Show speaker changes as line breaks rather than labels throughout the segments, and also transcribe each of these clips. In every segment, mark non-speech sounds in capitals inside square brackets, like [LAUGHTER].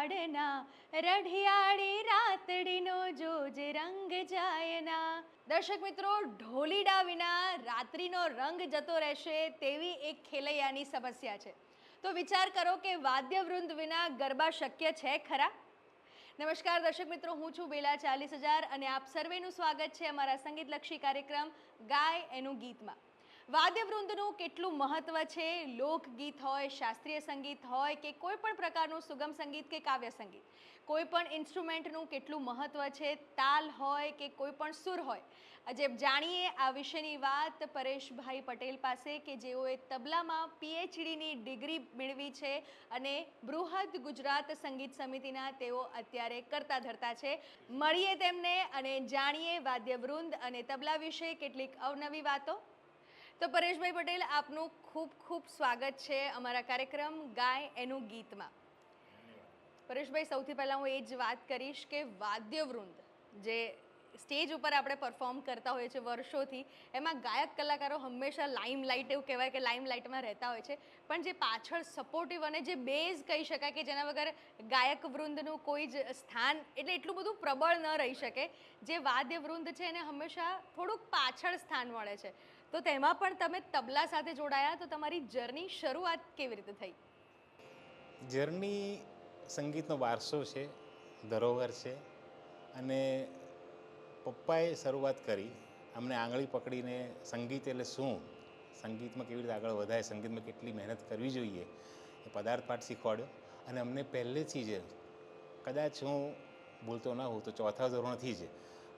વગાડના રઢિયાળી રાતડીનો જોજ રંગ જાયના. દર્શક મિત્રો ઢોલીડા વિના રાત્રિનો રંગ જતો રહેશે તેવી એક ખેલૈયાની સમસ્યા છે. તો વિચાર કરો કે વાદ્યવૃંદ વિના ગરબા શક્ય છે ખરા? નમસ્કાર દર્શક મિત્રો, હું છું બેલા ચાલીસ હજાર અને આપ સર્વેનું સ્વાગત છે અમારા સંગીતલક્ષી કાર્યક્રમ ગાય એનું ગીતમાં. વાદ્યવૃંદનું કેટલું મહત્વ છે? લોકગીત હોય, શાસ્ત્રીય સંગીત હોય કે કોઈ પણ પ્રકારનું સુગમ સંગીત કે કાવ્ય સંગીત? કોઈ પણ ઇન્સ્ટ્રુમેન્ટનું કેટલું મહત્વ છે? તાલ હોય કે કોઈ પણ સુર હોય? આજે જાણીએ આ વિશેની વાત પરેશભાઈ પટેલ પાસે કે જેઓએ તબલામાં પીએચડીની ડિગ્રી મેળવી છે અને બૃહદ ગુજરાત સંગીત સમિતિના તેઓ અત્યારે કરતા ધરતા છે. મળીએ તેમને અને જાણીએ વાદ્યવૃંદ અને તબલા વિશે કેટલીક અવનવી વાતો. તો પરેશભાઈ પટેલ, આપનું ખૂબ ખૂબ સ્વાગત છે અમારા કાર્યક્રમ ગાય એનું ગીતમાં. પરેશભાઈ, સૌથી પહેલાં હું એ જ વાત કરીશ કે વાદ્યવૃંદ જે સ્ટેજ ઉપર આપણે પરફોર્મ કરતા હોઈએ છીએ વર્ષોથી, એમાં ગાયક કલાકારો હંમેશા લાઇમ લાઇટ એવું કહેવાય કે લાઇમ લાઇટમાં રહેતા હોય છે. પણ જે પાછળ સપોર્ટિવ અને જે બેઝ કહી શકાય કે જેના વગર ગાયક વૃંદનું કોઈ જ સ્થાન એટલે એટલું બધું પ્રબળ ન રહી શકે, જે વાદ્ય વૃંદ છે એને હંમેશા થોડુંક પાછળ સ્થાન મળે છે. તો તેમાં પણ તમે તબલા સાથે જોડાયા, તો તમારી જર્ની શરૂઆત કેવી રીતે થઈ?
જર્ની સંગીતનો વારસો છે, ધરોહર છે, અને પપ્પાએ શરૂઆત કરી, અમને આંગળી પકડીને સંગીત એટલે શું? સંગીતમાં કેવી રીતે આગળ વધાય, સંગીતમાં કેટલી મહેનત કરવી જોઈએ, એ પદાર્થ પાઠ શીખવાડ્યો, અને અમને પહેલેથી જ કદાચ હું ભૂલતો ના હોઉં, તો ચોથા ધોરણથી જ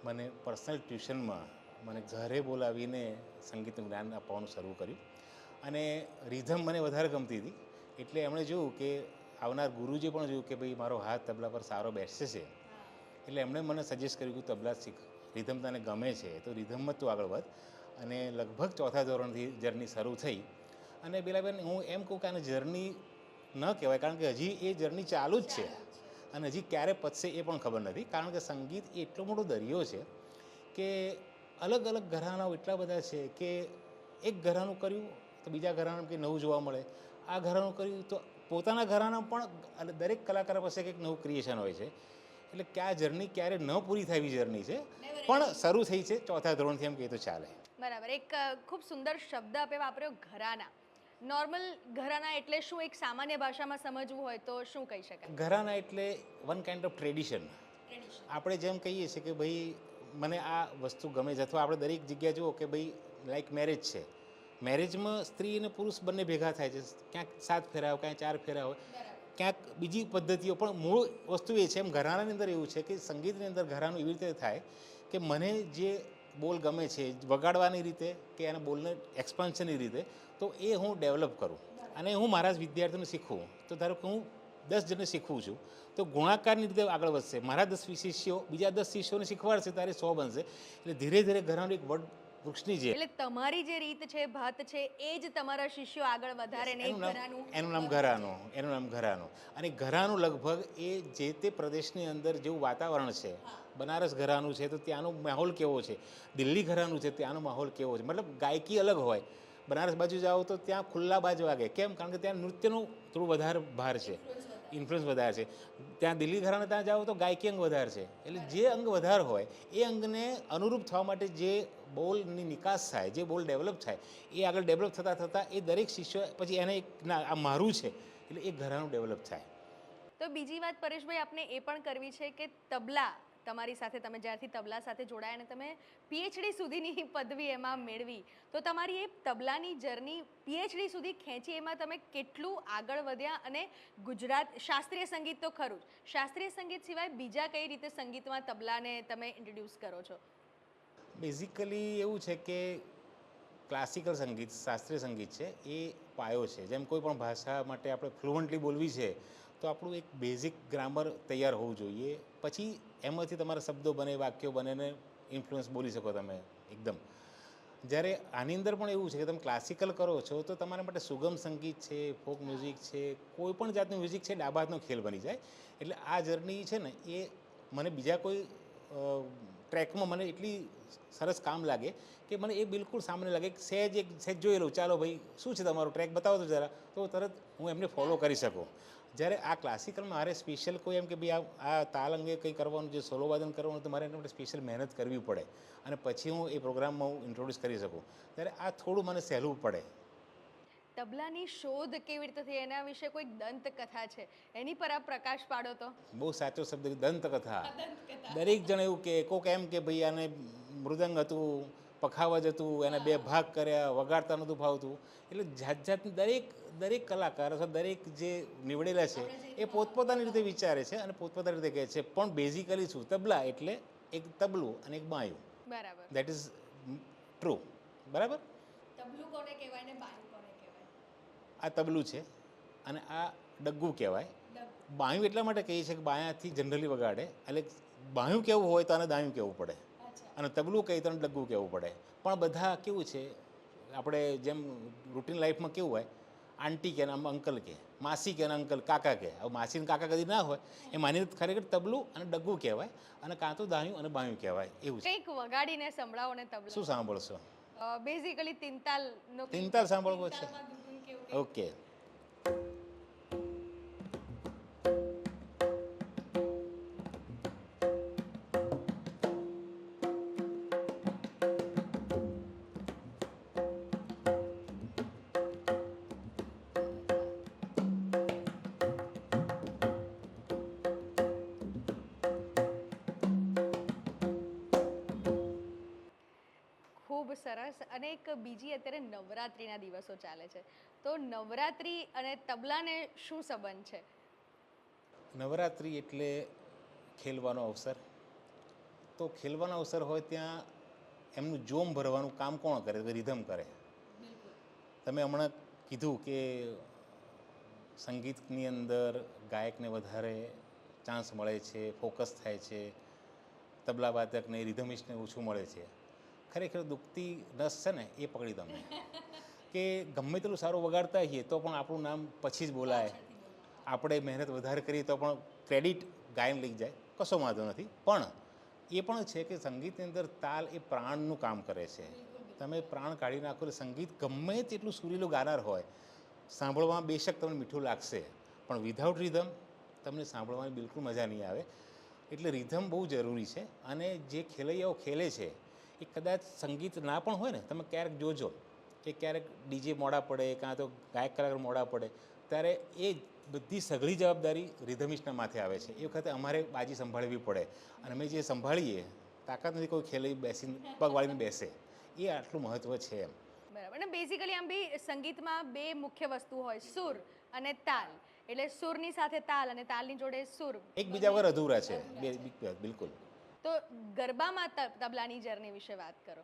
મને પર્સનલ ટ્યુશનમાં મને ઘરે બોલાવીને સંગીતનું જ્ઞાન આપવાનું શરૂ કર્યું. અને રિધમ મને વધારે ગમતી હતી. એટલે એમણે જોયું કે આવનાર ગુરુજીએ પણ જોયું કે ભાઈ મારો હાથ તબલા પર સારો બેસશે છે. એટલે એમણે મને સજેસ્ટ કર્યું કે તબલા શીખ. રિધમ તને ગમે છે, તો રિધમમાં તું આગળ વધ. અને લગભગ ચોથા ધોરણથી જર્ની શરૂ થઈ. અને બેલાબેન, હું એમ કહું કે આને જર્ની ન કહેવાય, કારણ કે હજી એ જર્ની ચાલુ જ છે. અને હજી ક્યારે પતશે એ પણ ખબર નથી, કારણ કે સંગીત એટલો મોટો દરિયો છે કે અલગ અલગ ઘરાનાઓ એટલા બધા છે કે એક ઘરાનું કર્યું તો બીજા ઘરાનું કંઈ નવું જોવા મળે. આ ઘરાનું કર્યું તો પોતાના ઘરાના પણ દરેક કલાકાર પાસે કંઈક નવું ક્રિએશન હોય છે. એટલે કે આ જર્ની ક્યારે ન પૂરી થાય એવી જર્ની છે. પણ શરૂ થઈ છે ચોથા ધોરણથી એમ કહીએ તો ચાલે.
બરાબર. એક ખૂબ સુંદર શબ્દ આપે વાપર્યો ઘરાના નોર્મલ ઘરાના એટલે શું? એક સામાન્ય ભાષામાં સમજવું હોય તો શું કહી શકાય?
ઘરાના એટલે વન કાઇન્ડ ઓફ ટ્રેડિશન આપણે જેમ કહીએ છીએ કે ભાઈ મને આ વસ્તુ ગમે છે. અથવા આપણે દરેક જગ્યાએ જુઓ કે ભાઈ લાઈક મેરેજ છે. મેરેજમાં સ્ત્રી અને પુરુષ બંને ભેગા થાય છે. ક્યાંક સાત ફેરા હોય ક્યાંક ચાર ફેરા હોય ક્યાંક બીજી પદ્ધતિઓ. પણ મૂળ વસ્તુ એ છે, એમ ઘરાણાની અંદર એવું છે કે સંગીતની અંદર ઘરાણું એવી રીતે થાય કે મને જે બોલ ગમે છે, વગાડવાની રીતે કે એના બોલને એક્સપાન્શનની રીતે, તો એ હું ડેવલપ કરું. અને હું મારા જ વિદ્યાર્થીઓને શીખવું. તો ધારો કે હું દસ જણને શીખવું છું. તો ગુણાકારની રીતે આગળ વધશે. મારા દસ શિષ્યો બીજા દસ શિષ્યોને શીખવાડશે ત્યારે સો બનશે. એટલે ધીરે ધીરે ઘરનું એક વડ વૃક્ષની જે
એટલે તમારી જે રીત છે ભાત છે એ જ તમારા શિષ્યો આગળ વધારે ઘરાનું?
એનું નામ ઘરાનું એનું નામ ઘરાનું. અને ઘરાનું લગભગ એ જે તે પ્રદેશની અંદર જેવું વાતાવરણ છે બનારસ ઘરાનું છે તો ત્યાંનો માહોલ કેવો છે? દિલ્હી ઘરાનું છે ત્યાંનો માહોલ કેવો છે? મતલબ ગાયકી અલગ હોય. બનારસ બાજુ જાઓ તો ત્યાં ખુલ્લા બાજ વાગે. કેમ? કારણ કે ત્યાં નૃત્યનું થોડું વધારે ભાર છે. ઇન્ફ્લુઅન્સ વધારે છે. ત્યાં દિલ્હી ઘરાને ત્યાં જાઓ તો ગાયકી અંગ વધારે છે. એટલે જે અંગ વધારે હોય, એ અંગને અનુરૂપ થવા માટે જે બોલની નિકાસ થાય, જે બોલ ડેવલપ થાય, એ આગળ ડેવલપ થતાં થતાં એ દરેક શિષ્ય, પછી એને એક ના, આ મારું છે, એટલે એ ઘરાનું ડેવલપ થાય.
તો બીજી વાત પરેશભાઈ આપણે એ પણ કરવી છે કે તબલા તમારી સાથે, તમે જ્યારથી તબલા સાથે જોડાયા અને તમે પીએચડી સુધીની [LAUGHS] પદવી એમાં મેળવી, તો તમારી એ તબલાની જર્ની પીએચડી સુધી ખેંચી એમાં તમે કેટલું આગળ વધ્યા અને ગુજરાત, શાસ્ત્રીય સંગીત તો ખરું જ. શાસ્ત્રીય સંગીત સિવાય બીજા કઈ રીતે સંગીતમાં તબલાને તમે ઇન્ટ્રોડ્યુસ કરો છો?
બેઝિકલી એવું છે કે ક્લાસિકલ સંગીત, શાસ્ત્રીય સંગીત છે, એ પાયો છે. જેમ કોઈ પણ ભાષા માટે આપણે ફ્લુઅન્ટલી બોલવી છે, તો આપણું એક બેઝિક ગ્રામર તૈયાર હોવું જોઈએ. પછી એમાંથી તમારા શબ્દો બને, વાક્યો બને ને ઇન્ફ્લુઅન્સ બોલી શકો તમે એકદમ. જ્યારે આની અંદર પણ એવું છે કે તમે ક્લાસિકલ કરો છો, તો તમારા માટે સુગમ સંગીત છે ફોક મ્યુઝિક છે, કોઈ પણ જાતનું મ્યુઝિક છે ડાબા હાથનો ખેલ બની જાય. એટલે આ જર્ની છે ને, એ મને બીજા કોઈ ટ્રેકમાં મને એટલી સરસ કામ લાગે કે મને એ બિલકુલ સામાન્ય લાગે કે સહેજ એક, સહેજ જોઈ લઉં, ચાલો ભાઈ, શું છે તમારો ટ્રેક બતાવો તો જરા. તો તરત હું એમને ફોલો કરી શકું. જ્યારે આ ક્લાસિકલમાં મારે સ્પેશિયલ કોઈ એમ કે ભાઈ આ આ તાલ અંગે કંઈ કરવાનું જે સોલો વાદન કરવાનું તો મારે એના માટે સ્પેશિયલ મહેનત કરવી પડે. અને પછી હું એ પ્રોગ્રામમાં હું ઇન્ટ્રોડ્યુસ કરી શકું. ત્યારે આ થોડું મને સહેલું પડે.
તબલાની શોધ કેવી રીતે થઈ? એના વિશે કોઈ દંતકથા છે? એની પર આપ પ્રકાશ પાડો તો.
બહુ સાચો શબ્દ દંતકથા દરેક જણ એવું કે કોક એમ કે ભાઈ આને મૃદંગ હતું પખાવજ હતું એને બે ભાગ કર્યા વગાડતા નહોતું ફાવતું એટલે જાત જાતની દરેક દરેક કલાકાર અથવા દરેક જે નીવડેલા છે એ પોતપોતાની રીતે વિચારે છે અને પોતપોતાની રીતે કહે છે પણ બેઝિકલી શું? તબલા એટલે એક તબલું અને એક બાયું.
બરાબર.
દેટ ઇઝ ટ્રુ બરાબર?
તબલું કોને કહેવાય ને બાયું કોને કહેવાય?
આ તબલું છે અને આ ડગ્ગું કહેવાય. બાયું એટલા માટે કહીએ છીએ કે બાયાથી જનરલી વગાડે. એટલે બાયું કેવું હોય તો આને દાયું કહેવું પડે. અને તબલું કહીએ તો ડગ્ગું કહેવું પડે. પણ બધા કેવું છે આપણે જેમ રૂટીન લાઈફમાં કેવું હોય આંટી કે આમ અંકલ કે માસી કે અંકલ કાકા કે હવે માસીને કાકા કદી ના હોય એ માની ખરેખર તબલું અને ડગ્ગું કહેવાય અને કાં તો દાયું અને બાયું કહેવાય એવું છે.
કંઈક વગાડીને સંભળાવો ને તબલું.
શું સાંભળશો?
બેઝિકલી તિંતાલ
તિંતાલ સાંભળવો છે. ઓકે
સરસ અને એક બીજી અત્યારે નવરાત્રિના દિવસો ચાલે છે. તો નવરાત્રિ અને તબલાને શું સંબંધ છે?
નવરાત્રિ એટલે ખેલવાનો અવસર. તો ખેલવાનો અવસર હોય ત્યાં એમનું જોમ ભરવાનું કામ કોણ કરે? રિધમ કરે. તમે હમણાં કીધું કે સંગીતની અંદર ગાયકને વધારે ચાન્સ મળે છે ફોકસ થાય છે તબલા વાદકને રિધમિસ્ટને ઓછું મળે છે. ખરેખર દુખતી નસ છે ને એ પકડી તમે કે ગમે તેટલું સારું વગાડતા હોઈએ તો પણ આપણું નામ પછી જ બોલાય. આપણે મહેનત વધારે કરીએ તો પણ ક્રેડિટ ગાયન લઈ જાય. કશો વાંધો નથી. પણ એ પણ છે કે સંગીતની અંદર તાલ એ પ્રાણનું કામ કરે છે. તમે પ્રાણ કાઢી નાખો એટલે સંગીત ગમે તેટલું સુરીલું ગાનાર હોય, સાંભળવામાં બેશક તમને મીઠું લાગશે. પણ વિધાઉટ રિધમ તમને સાંભળવાની બિલકુલ મજા નહીં આવે. એટલે રિધમ બહુ જરૂરી છે. અને જે ખેલૈયાઓ ખેલે છે એ કદાચ સંગીત ના પણ હોય ને તમે ક્યારેક જોજો કે ક્યારેક ડીજે મોડા પડે કાં તો ગાયક કલાકાર મોડા પડે ત્યારે એ બધી સઘળી જવાબદારી રિધમિસ્ટના માથે આવે છે. એ વખતે અમારે બાજી સંભાળવી પડે. અને અમે જે સંભાળીએ તાકાત નથી કોઈ ખેલી બેસીને પગવાળીને બેસે. એ આટલું મહત્ત્વ છે એમ.
બરાબર. અને બેઝિકલી આમ બી સંગીતમાં બે મુખ્ય વસ્તુ હોય સુર અને તાલ. એટલે સુરની સાથે તાલ અને તાલની જોડે સુર
એકબીજા વગર અધૂરા છે. બિલકુલ.
તો ગરબામાં તબલાની જર્ની વિશે વાત કરો.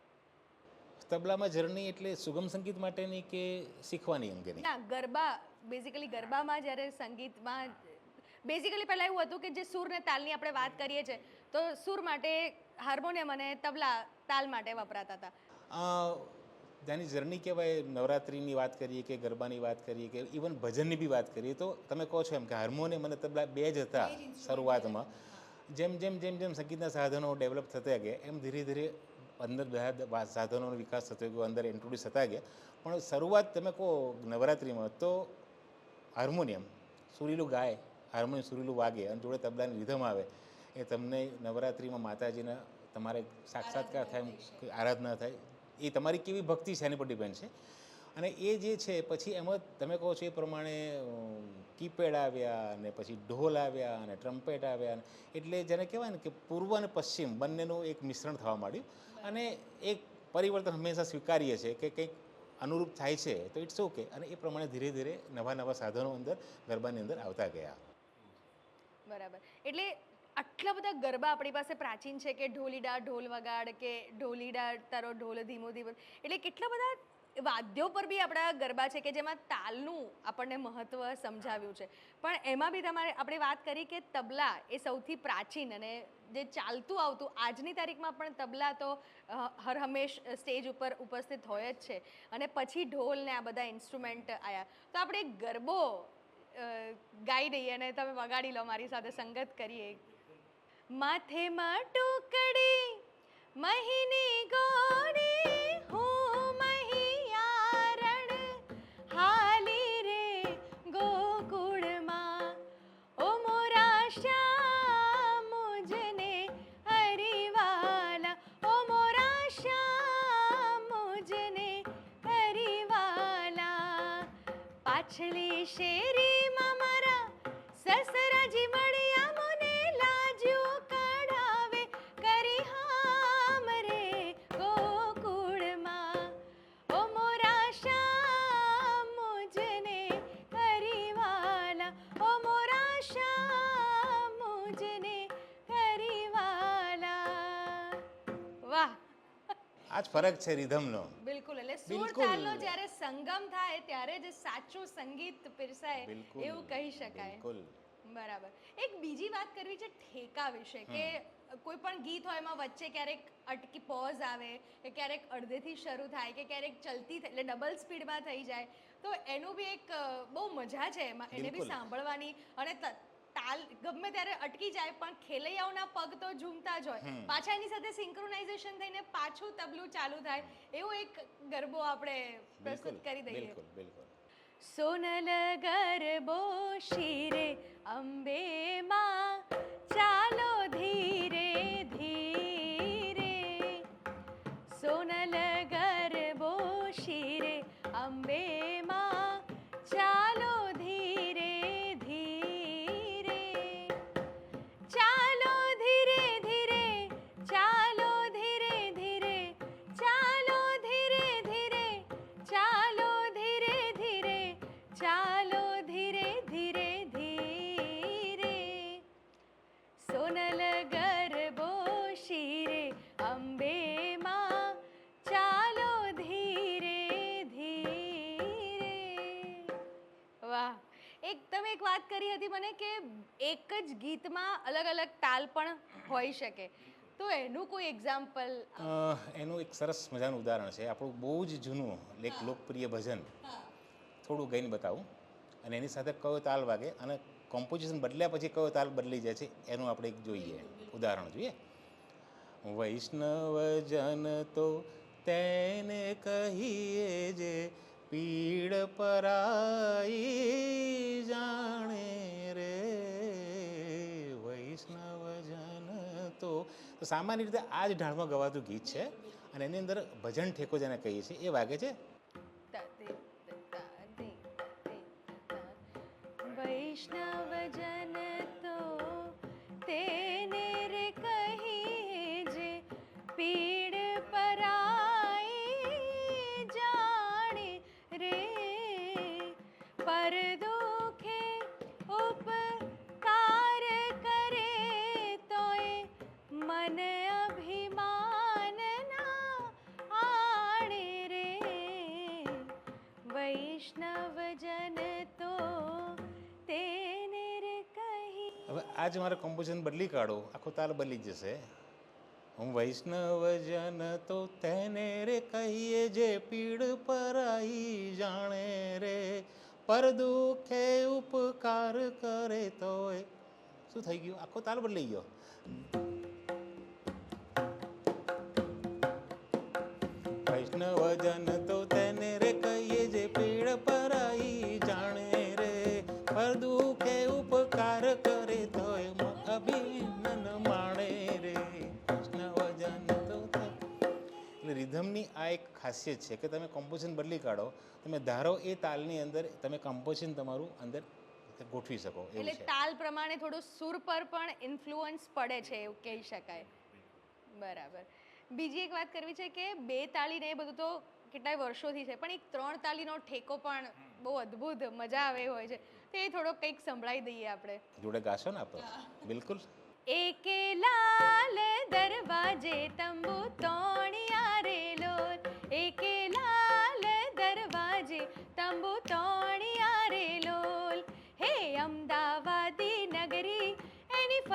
તબલામાં જર્ની એટલે સુગમ સંગીત માટેની કે શીખવાની અંગેની?
ના ગરબા બેઝિકલી ગરબામાં જ્યારે સંગીતમાં બેઝિકલી પહેલાં એવું હતું કે જે સુર ને તાલની આપણે વાત કરીએ છીએ તો સુર માટે હાર્મોનિયમ અને તબલા તાલ માટે વપરાતા હતા.
જેની જર્ની કહેવાય નવરાત્રિની વાત કરીએ કે ગરબાની વાત કરીએ કે ઇવન ભજનની બી વાત કરીએ તો તમે કહો છો એમ કે હાર્મોનિયમ અને તબલા બે જ હતા શરૂઆતમાં. જેમ જેમ જેમ જેમ સંગીતના સાધનો ડેવલપ થતા ગયા એમ ધીરે ધીરે અંદર બધા સાધનોનો વિકાસ થતો ગયો અંદર ઇન્ટ્રોડ્યુસ થતા ગયા. પણ શરૂઆત તમે કહો નવરાત્રિમાં તો હાર્મોનિયમ સુરીલું ગાય હાર્મોનિયમ સુરીલું વાગે અને જોડે તબલાની રિધમ આવે એ તમને નવરાત્રિમાં માતાજીના તમારે સાક્ષાત્કાર થાય આરાધના થાય એ તમારી કેવી ભક્તિ છે એની પર ડિપેન્ડ છે. અને એ જે છે પછી એમાં તમે કહો છો એ પ્રમાણે કીપેડ આવ્યા અને પછી ઢોલ આવ્યા અને ટ્રમ્પેટ આવ્યા એટલે જેને કહેવાય ને કે પૂર્વ અને પશ્ચિમ બંનેનું એક મિશ્રણ થવા માંડ્યું. અને એક પરિવર્તન હંમેશા સ્વીકારીએ છીએ કે કંઈક અનુરૂપ થાય છે તો ઇટ્સ ઓકે અને એ પ્રમાણે ધીરે ધીરે નવા નવા સાધનો અંદર ગરબાની અંદર આવતા ગયા.
બરાબર. એટલે આટલા બધા ગરબા આપણી પાસે પ્રાચીન છે કે ઢોલીડા ઢોલ વગાડ કે ઢોલીડા તારો ઢોલ ધીમો ધીમો. એટલે કેટલા બધા વાદ્યો પર બી આપણા ગરબા છે કે જેમાં તાલનું આપણને મહત્વ સમજાવ્યું છે. પણ એમાં બી તમારે આપણે વાત કરી કે તબલા એ સૌથી પ્રાચીન અને જે ચાલતું આવતું આજની તારીખમાં પણ તબલા તો હર હંમેશ સ્ટેજ ઉપર ઉપસ્થિત હોય જ છે. અને પછી ઢોલ ને આ બધા ઇન્સ્ટ્રુમેન્ટ આવ્યા તો આપણે ગરબો ગાઈ દઈએ અને તમે વગાડી લો મારી સાથે સંગત કરીએ માથે માં ટુકડી, મહિની ગોરી હાલી રે ગોકુળમાં ઓ મોરા શ્યામ મુજને હરિવાલા ઓ મોરા શ્યામ મુજને હરિવાલા પાછલી
શેરીમાં મારા સસરાજી જ ફરક છે રિધમનો.
બિલકુલ એટલે સુર તાલનો જ્યારે સંગમ થાય ત્યારે જે સાચું સંગીત પીરસાય એવું કહી શકાય.
બિલકુલ.
બરાબર. એક બીજી વાત કરવી છે ઠેકા વિશે કે કોઈ પણ ગીત હોય એમાં વચ્ચે ક્યારેક અટકી પોઝ આવે કે ક્યારેક અડધેથી શરૂ થાય કે ક્યારેક ચલતી એટલે ડબલ સ્પીડમાં થઈ જાય. તો એનું બી એક બહુ મજા છે એમાં એને બી સાંભળવાની અને તાલ ગમે ત્યારે અટકી જાય પણ ખેલૈયાઓના પગ તો ઝૂમતા જ હોય. પાછા એની સાથે સિંક્રોનાઇઝેશન થઈને પાછું તબલું ચાલુ થાય એવો એક ગરબો આપણે પ્રસ્તુત કરી દઈએ.
બિલકુલ બિલકુલ.
સોનલ ગરબો શિરે અંબે માં ચાલો ધીરે ધીરે. સોનલ ગરબો શિરે અંબે માં મને કે એક જ ગીતમાં અલગ અલગ તાલ પણ હોઈ શકે. તો એનું કોઈ એક્ઝામ્પલ
એનું એક સરસ મજાનું ઉદાહરણ છે. આપણું બહુ જ જૂનું એક લોકપ્રિય ભજન. થોડું ગાઈને બતાવું. અને એની સાથે કયો તાલ વાગે અને કોમ્પોઝિશન બદલ્યા પછી કયો તાલ બદલી જાય છે, એનું આપણે એક જોઈએ. ઉદાહરણ જોઈએ. વૈષ્ણવજન તો તેને કહીએ જે પીડ પરાઈ જાણે તો સામાન્ય રીતે આ જ ઢાળમાં ગવાતું ગીત છે અને એની અંદર ભજન ઠેકો જેને કહીએ છીએ એ વાગે છે
વૈષ્ણવજન
હવે આજ મારે કોમ્પોઝિશન બદલી કાઢો. આખો તાલ બદલી જશે. હું વૈષ્ણવજન તો તેને રે કહીએ જે પીડ પરાઈ જાણે રે. પર દુઃખે ઉપકાર કરે તોય. શું થઈ ગયું? આખો તાલ બદલાઈ ગયો. વૈષ્ણવજન તો તેને રે કહીએ જે પીડ પરાઈ રિધમની આ એક ખાસિયત છે કે તમે કમ્પોઝિશન બદલી કાઢો તમે ધારો એ તાલની અંદર તમે કમ્પોઝિશન તમારું અંદર ગોઠવી શકો
એટલે તાલ પ્રમાણે થોડું સુર પર પણ ઇન્ફ્લુઅન્સ પડે છે એવું કહી શકાય. બરાબર. બીજી એક વાત કરવી છે કે બે તાળી ને એ બધું તો કેટલાય વર્ષોથી છે પણ એક ત્રણ તાળીનો ઠેકો પણ બહુ અદ્ભુત મજા આવે હોય છે. તો એ થોડો કંઈક સંભળાવી દઈએ આપણે.
જોડે ગાશો ને આપણે? બિલકુલ.
એકે લાલ દરવાજે તંબુ તોણિયા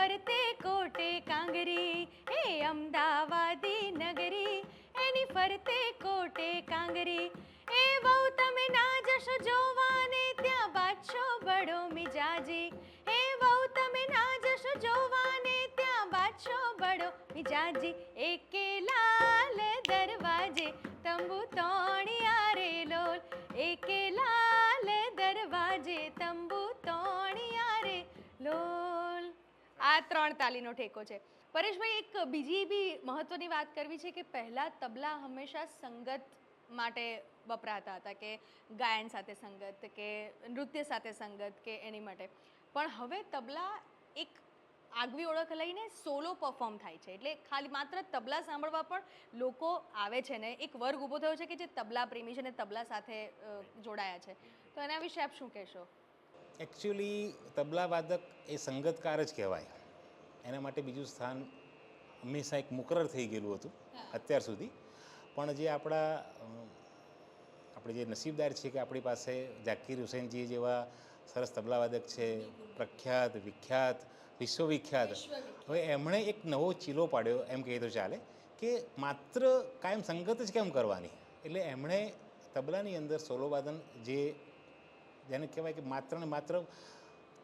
ફરતે કોટે કાંગરી, એ અમદાવાદી નગરી. એની ફરતે કોટે કાંગરી. એ બહુ તમે ના જશો જોવાને, ત્યાં બાદશો બડો મિજાજી. એ બહુ તમે ના જશો જોવાને, ત્યાં બાદશો બડો મિજાજી. એકે લાલ દરવાજે તંબુ તોણિયા આ ત્રણ તાલીનો ઠેકો છે. પરેશભાઈ, એક બીજી બી મહત્વની વાત કરવી છે કે પહેલાં તબલા હંમેશા સંગત માટે વપરાતા હતા કે ગાયન સાથે સંગત કે નૃત્ય સાથે સંગત કે એની માટે. પણ હવે તબલા એક આગવી ઓળખ લઈને સોલો પરફોર્મ થાય છે. એટલે ખાલી માત્ર તબલા સાંભળવા પણ લોકો આવે છે ને, એક વર્ગ ઊભો થયો છે કે જે તબલા પ્રેમી છે ને તબલા સાથે જોડાયા છે. તો એના વિશે આપ શું કહેશો?
એકચ્યુઅલી તબલા વાદક એ સંગતકાર જ કહેવાય. એના માટે બીજું સ્થાન હંમેશા એક મુકરર થઈ ગયેલું હતું અત્યાર સુધી. પણ જે આપણા આપણે જે નસીબદાર છીએ કે આપણી પાસે ઝાકીર હુસૈનજી જેવા સરસ તબલાવાદક છે પ્રખ્યાત વિખ્યાત વિશ્વવિખ્યાત. હવે એમણે એક નવો ચીલો પાડ્યો એમ કહીએ તો ચાલે કે માત્ર કાયમ સંગત જ કેમ કરવાની? એટલે એમણે તબલાની અંદર સોલો વાદન જે જેને કહેવાય કે માત્ર ને માત્ર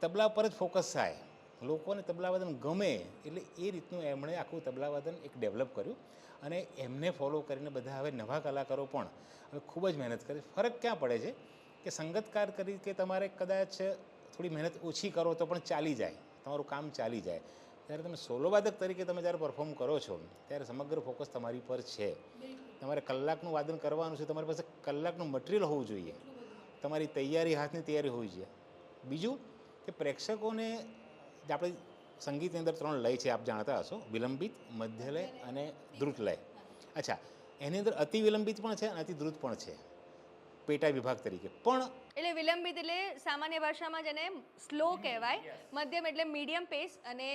તબલા પર જ ફોકસ થાય લોકોને તબલાવાદન ગમે એટલે એ રીતનું એમણે આખું તબલાવાદન એક ડેવલપ કર્યું અને એમને ફોલો કરીને બધા હવે નવા કલાકારો પણ હવે ખૂબ જ મહેનત કરે ફરક ક્યાં પડે છે? કે સંગતકાર કરી કે તમારે કદાચ થોડી મહેનત ઓછી કરો તો પણ ચાલી જાય તમારું કામ ચાલી જાય. ત્યારે તમે સોલો વાદક તરીકે તમે જ્યારે પરફોર્મ કરો છો ત્યારે સમગ્ર ફોકસ તમારી પર છે. તમારે કલાકનું વાદન કરવાનું છે તમારી પાસે કલાકનું મટીરિયલ હોવું જોઈએ. તમારી તૈયારી હાથની તૈયારી હોવી જોઈએ. બીજું કે પ્રેક્ષકોને જે આપણે સંગીતની અંદર ત્રણ લય છે આપ જાણતા હશો. વિલંબિત મધ્યલય અને દ્રુત લય અચ્છા એની અંદર અતિ વિલંબિત પણ છે અને અતિ દ્રુત પણ છે. પેટા વિભાગ તરીકે. પણ
એટલે વિલંબિત એટલે સામાન્ય ભાષામાં જેને સ્લો કહેવાય મધ્યમ એટલે મીડિયમ પેસ અને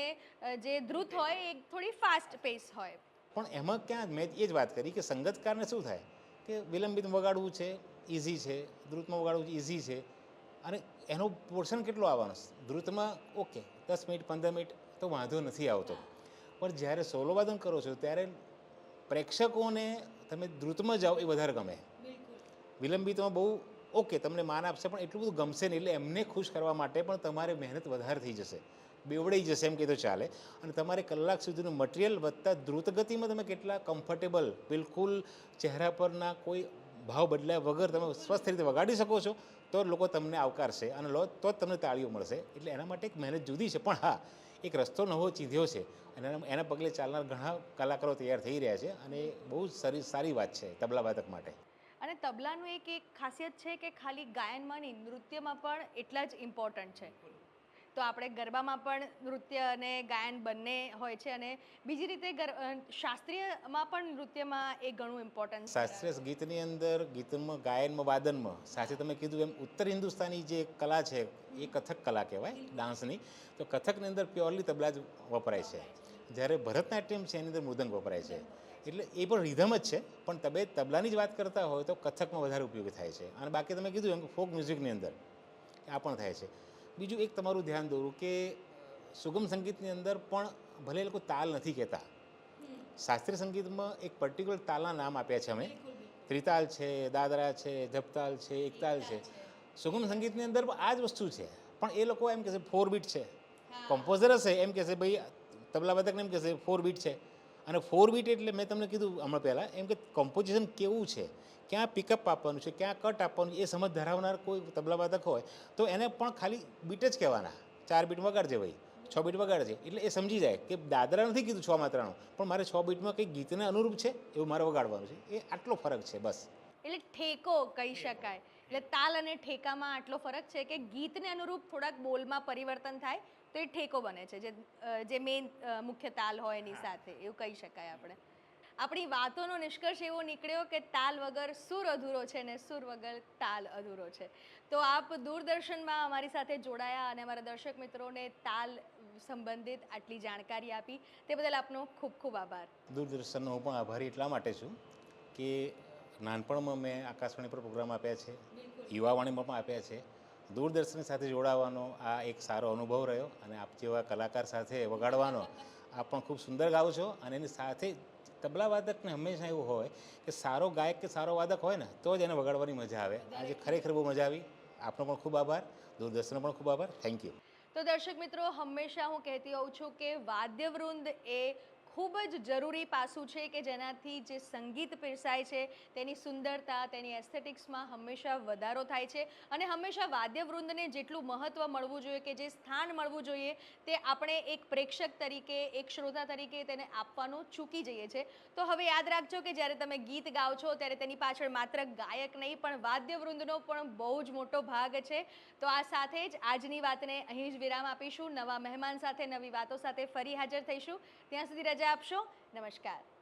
જે દ્રુત હોય એ થોડી ફાસ્ટ પેસ હોય.
પણ એમાં ક્યાં મેં એ જ વાત કરી કે સંગતકારને શું થાય? કે વિલંબિત વગાડવું છે ઇઝી છે દ્રુતમાં વગાડવું છે ઇઝી છે. અને એનો પોર્શન કેટલો આવવાનો ધ્રુતમાં ઓકે દસ મિનિટ પંદર મિનિટ તો વાંધો નથી આવતો. પણ જ્યારે સોલો વાદન કરો છો ત્યારે પ્રેક્ષકોને તમે ધ્રુતમાં જાઓ એ વધારે ગમે. વિલંબિતમાં બહુ ઓકે તમને માન આપશે પણ એટલું બધું ગમશે નહીં એટલે એમને ખુશ કરવા માટે પણ તમારે મહેનત વધારે થઈ જશે. બેવડાઈ જશે એમ કીધું ચાલે. અને તમારે કલાક સુધીનું મટીરિયલ વધતા દ્રુતગતિમાં તમે કેટલા કમ્ફર્ટેબલ બિલકુલ ચહેરા પરના કોઈ ભાવ બદલાયા વગર તમે સ્વસ્થ રીતે વગાડી શકો છો તો લોકો તમને આવકારશે અને લો, તો જ તમને તાળીઓ મળશે. એટલે એના માટે એક મહેનત જુદી છે. પણ હા, એક રસ્તો નવો ચીંધ્યો છે અને એના- પગલે ચાલનાર ઘણા કલાકારો તૈયાર થઈ રહ્યા છે અને બહુ સારી સારી વાત છે તબલા વાદક માટે.
અને તબલાનું એક એક ખાસિયત છે કે ખાલી ગાયનમાં નહીં, નૃત્યમાં પણ એટલા જ ઇમ્પોર્ટન્ટ છે. તો આપણે ગરબામાં પણ નૃત્ય અને ગાયન બંને હોય છે અને બીજી રીતે શાસ્ત્રીયમાં પણ નૃત્યમાં એ ઘણું ઇમ્પોર્ટન્ટ
શાસ્ત્રીય ગીતની અંદર ગીતમાં, ગાયનમાં, વાદનમાં, સાથે તમે કીધું એમ ઉત્તર હિન્દુસ્તાની જે કલા છે, એ કથક કલા કહેવાય ડાન્સની. તો કથકની અંદર પ્યોરલી તબલા જ વપરાય છે. જ્યારે ભરતનાટ્યમ છે, એની અંદર મૃદંગ વપરાય છે. એટલે એ પણ રિધમ જ છે, પણ તમે તબલાની જ વાત કરતા હોય તો કથકમાં વધારે ઉપયોગી થાય છે. અને બાકી તમે કીધું એમ ફોક મ્યુઝિકની અંદર આ પણ થાય છે. બીજું એક તમારું ધ્યાન દોરું કે સુગમ સંગીતની અંદર પણ ભલે એ લોકો તાલ નથી કહેતા. શાસ્ત્રીય સંગીતમાં એક પર્ટિક્યુલર તાલના નામ આપ્યા છે અમે. ત્રિતાલ છે દાદરા છે ધપતાલ છે એકતાલ છે. સુગમ સંગીતની અંદર આ જ વસ્તુ છે. પણ એ લોકો એમ કહેશે ફોર બીટ છે. કમ્પોઝર હશે એમ કહેશે ભાઈ તબલા વાદકને એમ કહેશે ફોર બીટ છે. અને ફોર બીટ એટલે મેં તમને કીધું હમણાં પહેલાં, એમ કે કોમ્પોઝિશન કેવું છે, ક્યાં પિકઅપ આપવાનું છે, ક્યાં કટ આપવાનું એ સમજ ધરાવનાર કોઈ તબલા વાદક હોય, તો એને પણ ખાલી બીટ જ કહેવાના. ચાર બીટ વગાડજે ભાઈ, છ બીટ વગાડજે, એટલે એ સમજી જાય કે દાદરા નથી કીધું છ માત્રાનું, પણ મારે છ બીટમાં કંઈક ગીતને અનુરૂપ છે, એવું મારે વગાડવાનું છે, એ આટલો ફરક છે, બસ.
એટલે ઠેકો કહી શકાય. એટલે તાલ અને ઠેકામાં આટલો ફરક છે કે ગીતને અનુરૂપ થોડાક બોલમાં પરિવર્તન થાય તો એ ઠેકો બને છે જે જે મેઇન મુખ્ય તાલ હોય એની સાથે એવું કહી શકાય આપણે. આપણી વાતોનો નિષ્કર્ષ એવો નીકળ્યો કે તાલ વગર સુર અધૂરો છે ને સુર વગર તાલ અધૂરો છે. તો આપ દૂરદર્શનમાં અમારી સાથે જોડાયા અને અમારા દર્શક મિત્રોને તાલ સંબંધિત આટલી જાણકારી આપી. તે બદલ આપનો ખૂબ ખૂબ આભાર.
દૂરદર્શનનો હું પણ આભારી એટલા માટે છું કે નાનપણમાં મેં આકાશવાણી પર પ્રોગ્રામ આપ્યા છે યુવાવાણીમાં પણ આપ્યા છે. દૂરદર્શન સાથે જોડાવાનો આ એક સારો અનુભવ રહ્યો અને આપ જેવા કલાકાર સાથે વગાડવાનો આપ પણ ખૂબ સુંદર ગાઓ છો અને એની સાથે તબલા વાદકને હંમેશા એવું હોય કે સારો ગાયક કે સારો વાદક હોય ને, તો જ એને વગાડવાની મજા આવે. આજે ખરેખર બહુ મજા આવી. આપનો પણ ખૂબ આભાર. દૂરદર્શનનો પણ ખૂબ આભાર. થેન્ક યુ
તો દર્શક મિત્રો, હંમેશા હું કહેતી હોઉં છું કે વાદ્યવૃંદ એ ખૂબ જ જરૂરી પાસું છે કે જેનાથી જે સંગીત પીરસાય છે, તેની સુંદરતા, તેની એસ્થેટિક્સમાં હંમેશા વધારો થાય છે અને હંમેશા વાદ્યવૃંદને જેટલું મહત્ત્વ મળવું જોઈએ કે જે સ્થાન મળવું જોઈએ, તે આપણે એક પ્રેક્ષક તરીકે, એક શ્રોતા તરીકે તેને આપવાનું ચૂકી જઈએ છીએ તો હવે યાદ રાખજો કે જ્યારે તમે ગીત ગાઓ છો, ત્યારે તેની પાછળ માત્ર ગાયક નહીં, પણ વાદ્યવૃંદનો પણ બહુ જ મોટો ભાગ છે. તો આ સાથે જ આજની વાતને અહીં જ વિરામ આપીશું. નવા મહેમાન સાથે, નવી વાતો સાથે ફરી હાજર થઈશું. ત્યાં સુધી રજા આપશો? નમસ્કાર.